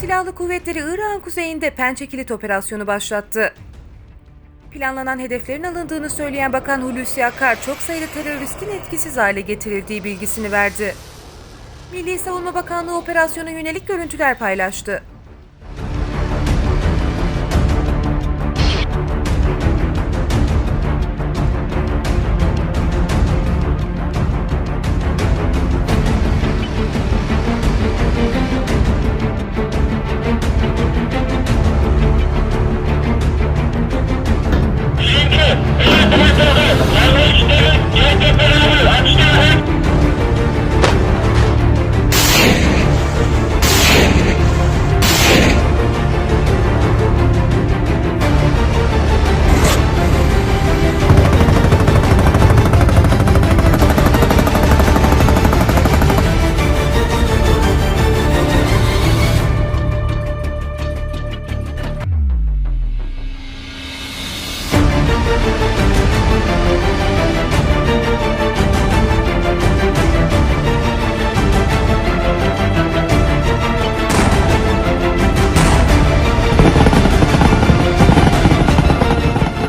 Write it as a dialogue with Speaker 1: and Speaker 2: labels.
Speaker 1: Silahlı Kuvvetleri Irak'ın kuzeyinde Pençe Kilit operasyonu başlattı. Planlanan hedeflerin alındığını söyleyen Bakan Hulusi Akar, çok sayıda teröristin etkisiz hale getirildiği bilgisini verdi. Milli Savunma Bakanlığı operasyona yönelik görüntüler paylaştı.